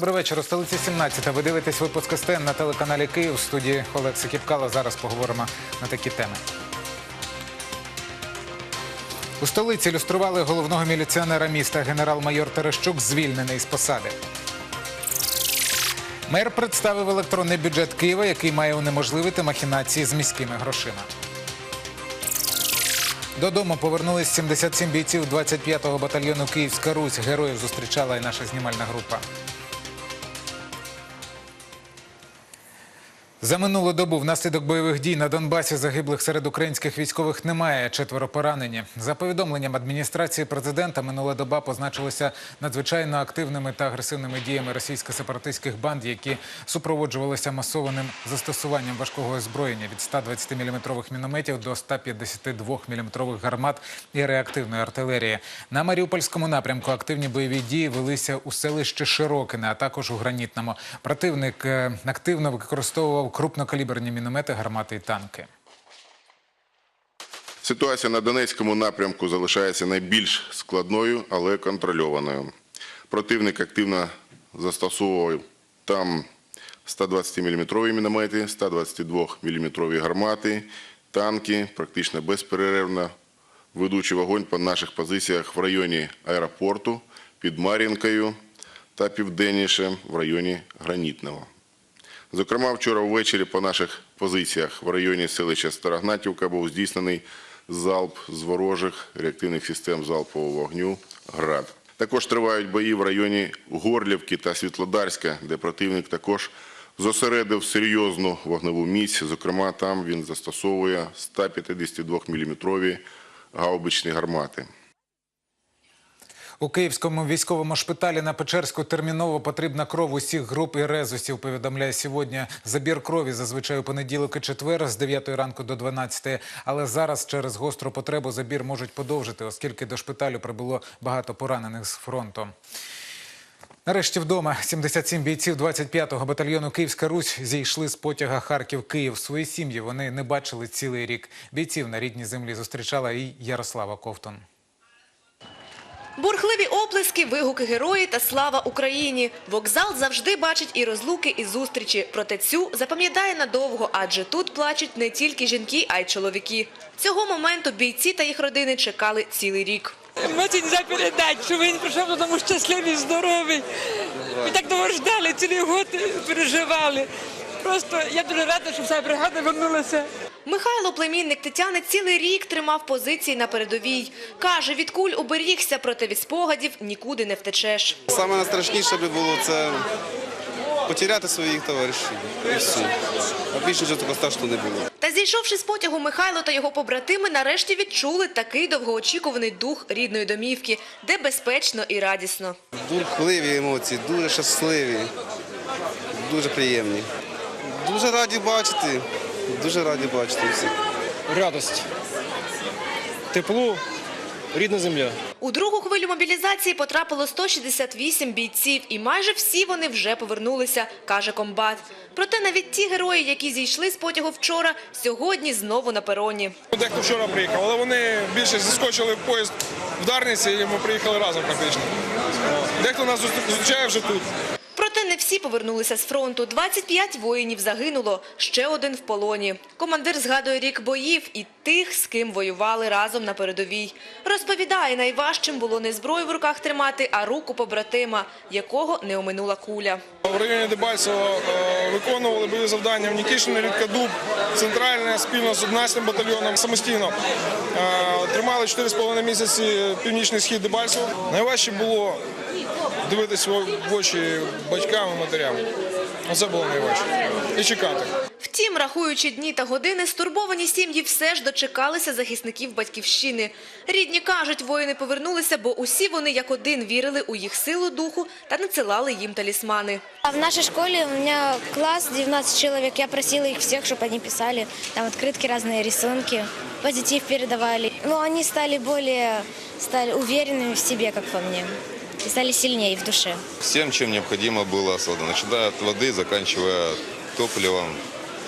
Добрий вечір. У столиці 17. Ви дивитесь випуск СТН на телеканалі Київ. В студії Олег Сикіпкало. Зараз поговоримо на такі теми. У столиці ілюстрували головного міліціонера міста. Генерал-майор Терещук звільнений з посади. Мер представив електронний бюджет Києва, який має унеможливити махінації з міськими грошима. Додому повернулись 77 бійців 25-го батальйону Київська Русь. Героїв зустрічала і наша знімальна група. За минулу добу внаслідок бойових дій на Донбасі загиблих серед українських військових немає. Четверо поранені. За повідомленням адміністрації президента, минула доба позначилася надзвичайно активними та агресивними діями російсько-сепаратистських банд, які супроводжувалися масованим застосуванням важкого озброєння від 120 мм мінометів до 152 мм гармат і реактивної артилерії. На Маріупольському напрямку активні бойові дії велися у селищі Широкине, а також у Гранітному. Противник е, активно використовував крупнокаліберні міномети, гармати і танки. Ситуація на Донецькому напрямку залишається найбільш складною, але контрольованою. Противник активно застосовував там 120-мм міномети, 122-мм гармати, танки, практично безперервно ведучи вогонь по наших позиціях в районі аеропорту, під Мар'їнкою та південніше в районі Гранітного. Зокрема, вчора ввечері по наших позиціях в районі селища Старогнатівка був здійснений залп з ворожих реактивних систем залпового вогню «Град». Також тривають бої в районі Горлівки та Світлодарська, де противник також зосередив серйозну вогневу міць. Зокрема, там він застосовує 152-мм гаубичні гармати. У Київському військовому шпиталі на Печерську терміново потрібна кров усіх груп і резусів, повідомляє сьогодні. Забір крові зазвичай у понеділок і четвер з 9 ранку до 12. Але зараз через гостру потребу забір можуть подовжити, оскільки до шпиталю прибуло багато поранених з фронту. Нарешті вдома 77 бійців 25-го батальйону Київська Русь зійшли з потяга Харків-Київ. Свої сім'ї вони не бачили цілий рік. Бійців на рідній землі зустрічала і Ярослава Ковтун. Бурхливі оплески, вигуки герої та слава Україні. Вокзал завжди бачить і розлуки, і зустрічі. Проте цю запам'ятає надовго, адже тут плачуть не тільки жінки, а й чоловіки. Цього моменту бійці та їх родини чекали цілий рік. Емоцій не передати, що він прийшов додому щасливий, здоровий. Ми так довго ждали, цілий год переживали. Просто я дуже рада, що вся бригада вернулася. Михайло, племінник Тетяни, цілий рік тримав позиції на передовій. Каже, від куль уберігся, проте від спогадів нікуди не втечеш. Саме найстрашніше би було це потеряти своїх товаришів. І все. А більше нічого такого страшного не було. Та зійшовши з потягу, Михайло та його побратими нарешті відчули такий довгоочікуваний дух рідної домівки, де безпечно і радісно. Бурхливі емоції, дуже щасливі, дуже приємні. Дуже раді бачити, дуже раді бачити всіх. радость, тепло, рідна земля. У другу хвилю мобілізації потрапило 168 бійців, і майже всі вони вже повернулися, каже комбат. Проте навіть ті герої, які зійшли з потягу вчора, сьогодні знову на пероні. Дехто вчора приїхав, але вони більше заскочили в поїзд в Дарниці, і ми приїхали разом практично. Дехто нас зустрічає вже тут. Проте не всі повернулися з фронту. 25 воїнів загинуло, ще один в полоні. Командир згадує рік боїв і тих, з ким воювали разом на передовій. Розповідає, найважчим було не зброю в руках тримати, а руку побратима, якого не оминула куля. В районі Дебальцево е, виконували бойові завдання в Нікішині, Рідкадуб, центральне спільно з 11 батальйоном самостійно. Е, Тримали 4,5 місяці північний схід Дебальцево. Найважче було дивитися в очі батькам і матерям. Оце було найважче. І чекати. Втім, рахуючи дні та години, стурбовані сім'ї все ж дочекалися захисників батьківщини. Рідні кажуть, воїни повернулися, бо усі вони як один вірили у їх силу духу та надсилали їм талісмани. А В нашей школе у меня класс 19 человек. Я просила их всех, чтобы они писали там открытки, разные рисунки, позитив передавали. Но они стали более стали уверенными в себе, как по мне, и стали сильнее в душе. всем, чем необходимо было создано, начиная от воды, заканчивая топливом,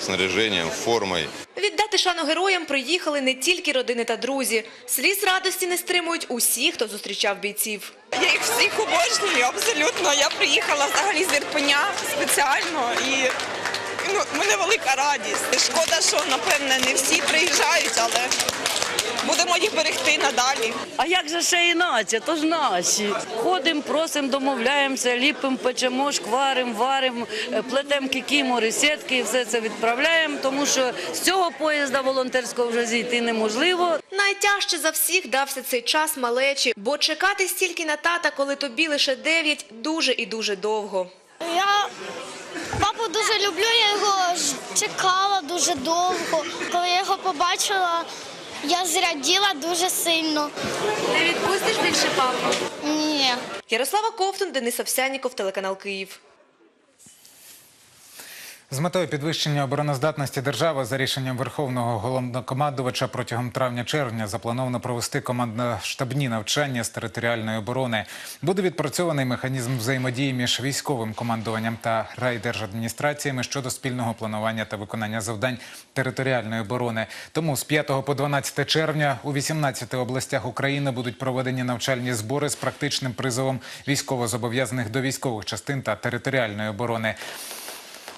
снаряжением, формой. Віддати Віддати шану героям приїхали не тільки родини та друзі. Сліз радості не стримують усі, хто зустрічав бійців. Я їх всіх обожнюю, абсолютно. Я приїхала взагалі з Ірпеня спеціально і ну, мене велика радість. Шкода, що напевне не всі приїжджають, але будемо їх берегти надалі. А як же ще іначе? То ж наші. Ходимо, просимо, домовляємося, ліпимо, печемо, шкваримо, варимо, е, плетемо кікімори, сітки і все це відправляємо, тому що з цього поїзда волонтерського вже зійти неможливо. Найтяжче за всіх дався цей час малечі, бо чекати стільки на тата, коли тобі лише дев'ять, дуже і дуже довго. Я папу дуже люблю, я його чекала дуже довго. Коли я його побачила, я зраділа дуже сильно. Не відпустиш більше папу? Ні. Ярослава Ковтун, Денис Овсяніков, телеканал Київ. З метою підвищення обороноздатності держави за рішенням Верховного головнокомандувача протягом травня-червня заплановано провести командно-штабні навчання з територіальної оборони. Буде відпрацьований механізм взаємодії між військовим командуванням та райдержадміністраціями щодо спільного планування та виконання завдань територіальної оборони. Тому з 5 по 12 червня у 18 областях України будуть проведені навчальні збори з практичним призовом військовозобов'язаних до військових частин та територіальної оборони.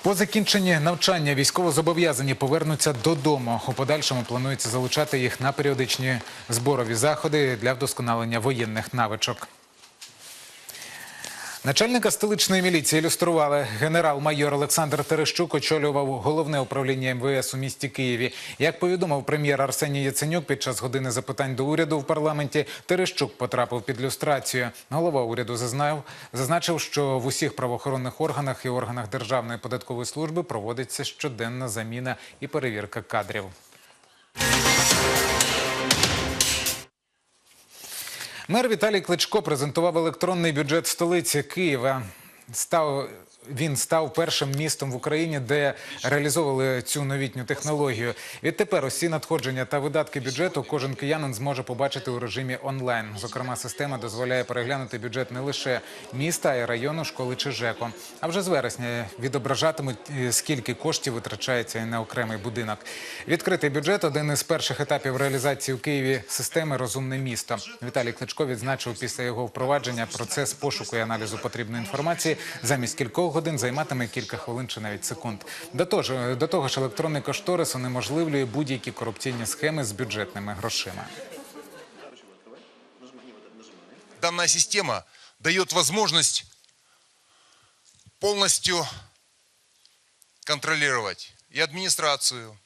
По закінченні навчання військовозобов'язані повернуться додому. У подальшому планується залучати їх на періодичні зборові заходи для вдосконалення воєнних навичок. Начальника столичної міліції ілюстрували. Генерал-майор Олександр Терещук очолював головне управління МВС у місті Києві. Як повідомив прем'єр Арсеній Яценюк під час години запитань до уряду в парламенті, Терещук потрапив під люстрацію. Голова уряду зазнав, зазначив, що в усіх правоохоронних органах і органах Державної податкової служби проводиться щоденна заміна і перевірка кадрів. Мер Віталій Кличко презентував електронний бюджет столиці Києва. Став він став першим містом в Україні, де реалізовували цю новітню технологію. Відтепер усі надходження та видатки бюджету кожен киянин зможе побачити у режимі онлайн. Зокрема, система дозволяє переглянути бюджет не лише міста, а й району, школи чи ЖЕКу. А вже з вересня відображатимуть, е, скільки коштів витрачається на окремий будинок. Відкритий бюджет один із перших етапів реалізації у Києві системи Розумне місто. Віталій Кличко відзначив після його впровадження процес пошуку і аналізу потрібної інформації замість кількох годин займатиме кілька хвилин чи навіть секунд. До того ж, до того ж електронний кошторис унеможливлює будь-які корупційні схеми з бюджетними грошима. Данная система дает возможность полностью контролировать и администрацию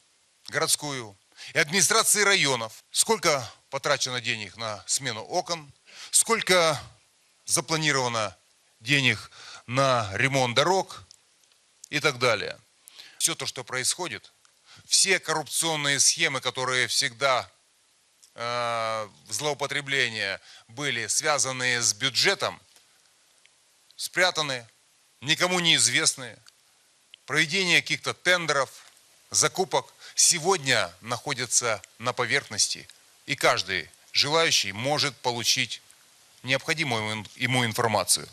городскую, и администрации районов. Сколько потрачено денег на смену окон, сколько запланировано денег на ремонт дорог и так далее. Все то, что происходит, все коррупционные схемы, которые всегда э, злоупотребления были связанные с бюджетом, спрятаны, никому неизвестные. Проведение каких-то тендеров, закупок сегодня находятся на поверхности, и каждый желающий может получить необходимую ему информацию.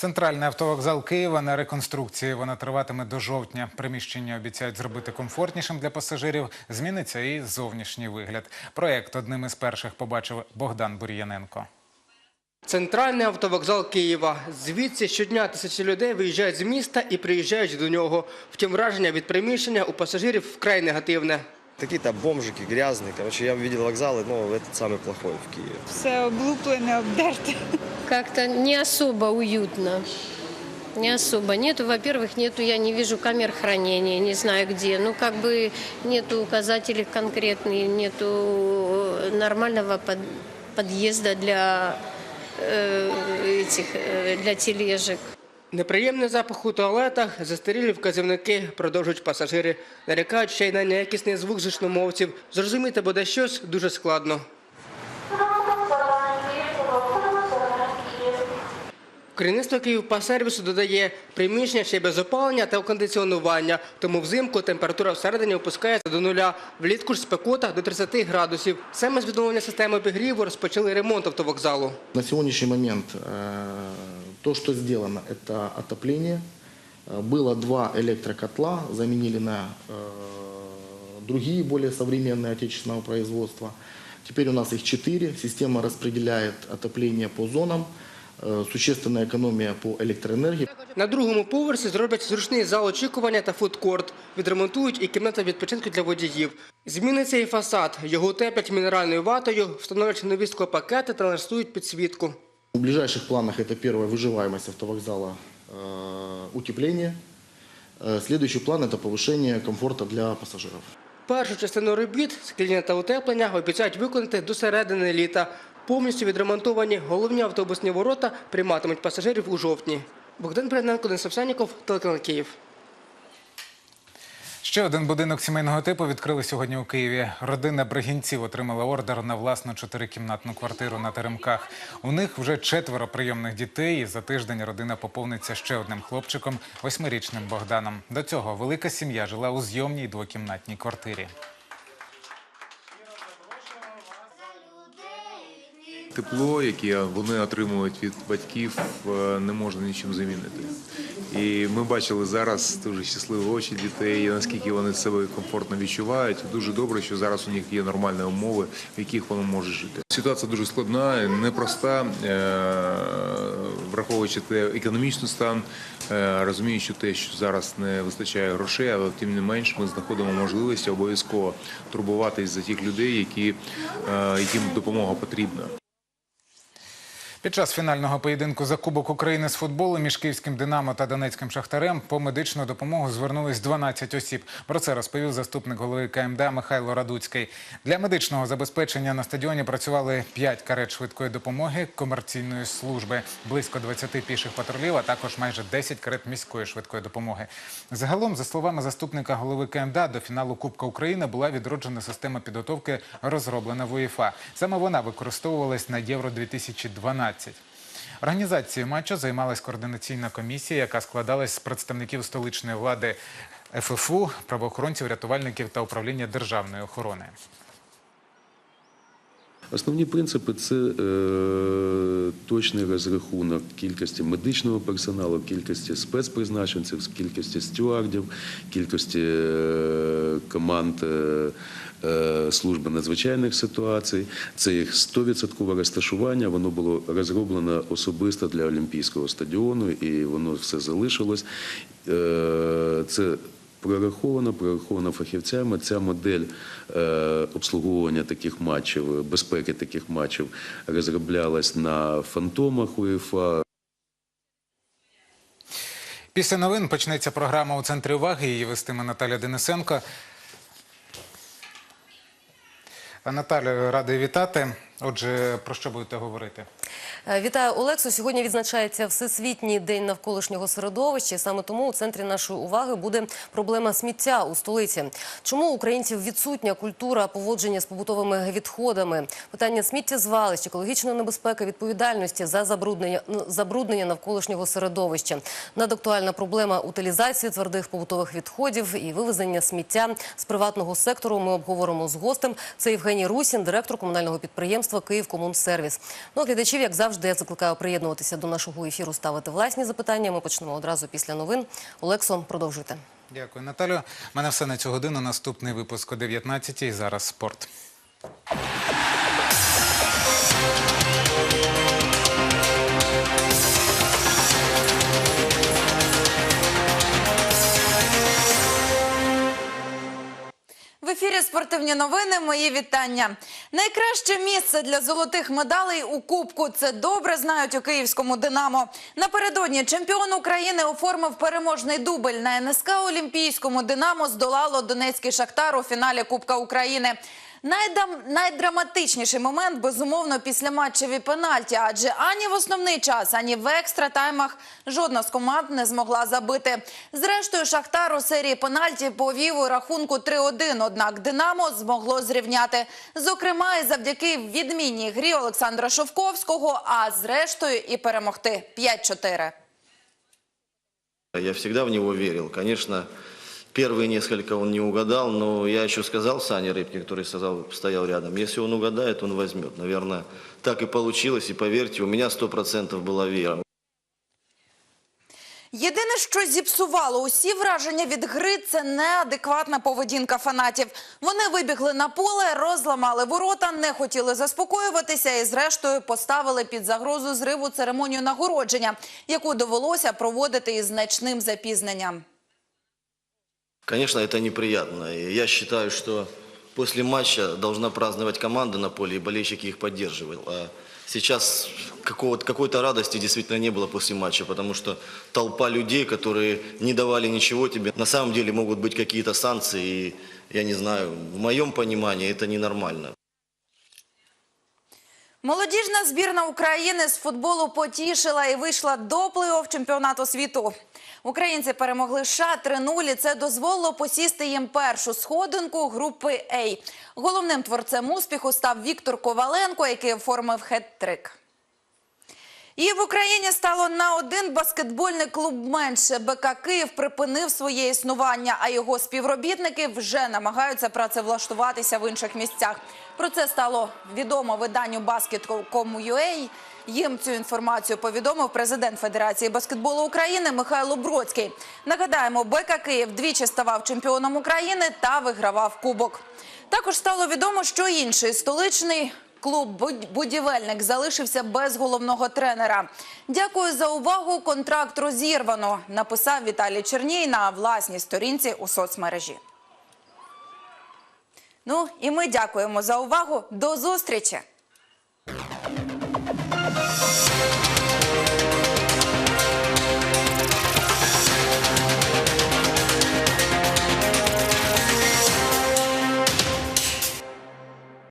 Центральний автовокзал Києва на реконструкції. Вона триватиме до жовтня. Приміщення обіцяють зробити комфортнішим для пасажирів. Зміниться і зовнішній вигляд. Проект одним із перших побачив Богдан Бур'яненко. Центральний автовокзал Києва. Звідси щодня тисячі людей виїжджають з міста і приїжджають до нього. Втім, враження від приміщення у пасажирів вкрай негативне. Какие-то бомжики грязные. Короче, я видел вокзалы, но этот самый плохой в Киеве. Все облуплене, обдерте. Как-то не особо уютно. Не особо. Нету, во-первых, нету, я не вижу камер хранения, не знаю где. Ну, как бы нету указателей конкретных, нету э, нормального под- подъезда для э, этих, э, для тележек. Неприємний запах у туалетах, застарілі вказівники, продовжують пасажири. Нарікають ще й на неякісний звук зручномовців. Зрозуміти буде щось дуже складно. Керівництво Київпасервісу додає приміщення ще й без опалення та кондиціонування, тому взимку температура всередині опускається до нуля, влітку ж спекота до 30 градусів. Саме з відновлення системи обігріву розпочали ремонт автовокзалу. На сегодняшний момент э, то, что сделано, это отопление, Э, Было два электрокотла, заменили на э, другие, более современные отечественного производства. Теперь у нас их четыре. Система распределяет отопление по зонам. Э, Существенная экономия по электроэнергии. На другому поверсі зроблять зручний зал очікування та фудкорт. Відремонтують і кімната відпочинку для водіїв. Зміниться і фасад. Його утеплять мінеральною ватою, встановлять нові склопакети та налаштують підсвітку. В ближайших планах это первая выживаемость автовокзала, э, утепление. Э, Следующий план это повышение комфорта для пассажиров. Першу частину робіт скління та утеплення обіцяють виконати до середини літа. Повністю відремонтовані головні автобусні ворота прийматимуть пасажирів у жовтні. Богдан Бряненко, Денис Овсяніков, телеканал Київ. Ще один будинок сімейного типу відкрили сьогодні у Києві. Родина Бригінців отримала ордер на власну чотирикімнатну квартиру на Теремках. У них вже четверо прийомних дітей. І за тиждень родина поповниться ще одним хлопчиком, восьмирічним Богданом. До цього велика сім'я жила у зйомній двокімнатній квартирі. Тепло, яке вони отримують від батьків, е, не можна нічим замінити. І ми бачили зараз дуже щасливі очі дітей, наскільки вони себе комфортно відчувають. Дуже добре, що зараз у них є нормальні умови, в яких вони можуть жити. Ситуація дуже складна, непроста, е, враховуючи те економічний стан, е, розуміючи те, що зараз не вистачає грошей, але тим не менш ми знаходимо можливість обов'язково турбуватись за тих людей, які, яким допомога потрібна. Під час фінального поєдинку за Кубок України з футболу між Київським Динамо та Донецьким Шахтарем по медичну допомогу звернулись 12 осіб. Про це розповів заступник голови КМДА Михайло Радуцький. Для медичного забезпечення на стадіоні працювали 5 карет швидкої допомоги комерційної служби, близько 20 піших патрулів, а також майже 10 карет міської швидкої допомоги. Загалом, за словами заступника голови КМДА, до фіналу Кубка України була відроджена система підготовки, розроблена в УЄФА. Саме вона використовувалась на Євро 2012 Організацією матчу займалась координаційна комісія, яка складалась з представників столичної влади ФФУ, правоохоронців, рятувальників та управління державної охорони. Основні принципи це е, точний розрахунок кількості медичного персоналу, кількості спецпризначенців, кількості стюардів, кількості е, команд е, е, служби надзвичайних ситуацій. Це їх 100% розташування. Воно було розроблено особисто для Олімпійського стадіону, і воно все залишилось. Е, це Прораховано, прораховано фахівцями. Ця модель е, обслуговування таких матчів, безпеки таких матчів розроблялась на фантомах УЄФА. Після новин почнеться програма у центрі уваги. Її вестиме Наталя Денисенко. Наталю, радий вітати. Отже, про що будете говорити? Е, Вітаю Олексу. Сьогодні відзначається Всесвітній день навколишнього середовища. Саме тому у центрі нашої уваги буде проблема сміття у столиці. Чому українців відсутня культура поводження з побутовими відходами? Питання сміттєзвалищ, екологічної небезпеки, відповідальності за забруднення забруднення навколишнього середовища. Надактуальна проблема утилізації твердих побутових відходів і вивезення сміття з приватного сектору. Ми обговоримо з гостем. Це Євгеній Русін, директор комунального підприємства «Київкомунсервіс». Ну, глядачів, як завжди, я закликаю приєднуватися до нашого ефіру, ставити власні запитання. Ми почнемо одразу після новин. Олексо, продовжуйте. Дякую, Наталю. У мене все на цю годину. Наступний випуск о 19-й. Зараз спорт. Ефірі спортивні новини. Мої вітання. Найкраще місце для золотих медалей у Кубку. Це добре знають у київському Динамо. Напередодні чемпіон України оформив переможний дубль на НСК Олімпійському Динамо здолало Донецький Шахтар у фіналі Кубка України. Найдам найдраматичніший момент безумовно після матчеві пенальті, адже ані в основний час, ані в екстра таймах жодна з команд не змогла забити. Зрештою, Шахтар у серії пенальті повів у рахунку 3-1, Однак Динамо змогло зрівняти. Зокрема, і завдяки відмінній грі Олександра Шовковського, а зрештою і перемогти 5-4. Я всегда в него верил. Конечно, первые несколько он не угадал, но я еще сказал Сане Рыбке, который сказал, стоял рядом, если он угадает, он возьмет. Наверное, так и получилось, и поверьте, у меня сто процентов была вера. Єдине, що зіпсувало усі враження від гри, це неадекватна поведінка фанатів. Вони вибігли на поле, розламали ворота, не хотіли заспокоюватися і, зрештою, поставили під загрозу зриву церемонію нагородження, яку довелося проводити із значним запізненням. Конечно, это неприятно. И я считаю, что после матча должна праздновать команда на поле, и болельщики их поддерживают. А сейчас какой-то радости действительно не было после матча, потому что толпа людей, которые не давали ничего тебе, на самом деле могут быть какие-то санкции, и я не знаю, в моем понимании это ненормально. Молодіжна збірна України з футболу потішила і вийшла до плей-офф чемпіонату світу. Українці перемогли США 3-0 і це дозволило посісти їм першу сходинку групи А. Головним творцем успіху став Віктор Коваленко, який оформив хет-трик. І в Україні стало на один баскетбольний клуб менше. БК Київ припинив своє існування, а його співробітники вже намагаються працевлаштуватися в інших місцях. Про це стало відомо виданню Basketball.com.ua. Їм цю інформацію повідомив президент Федерації баскетболу України Михайло Бродський. Нагадаємо, БК Київ двічі ставав чемпіоном України та вигравав кубок. Також стало відомо, що інший столичний Клуб «Будівельник» залишився без головного тренера. Дякую за увагу. Контракт розірвано, написав Віталій Черній на власній сторінці у соцмережі. Ну і ми дякуємо за увагу. До зустрічі!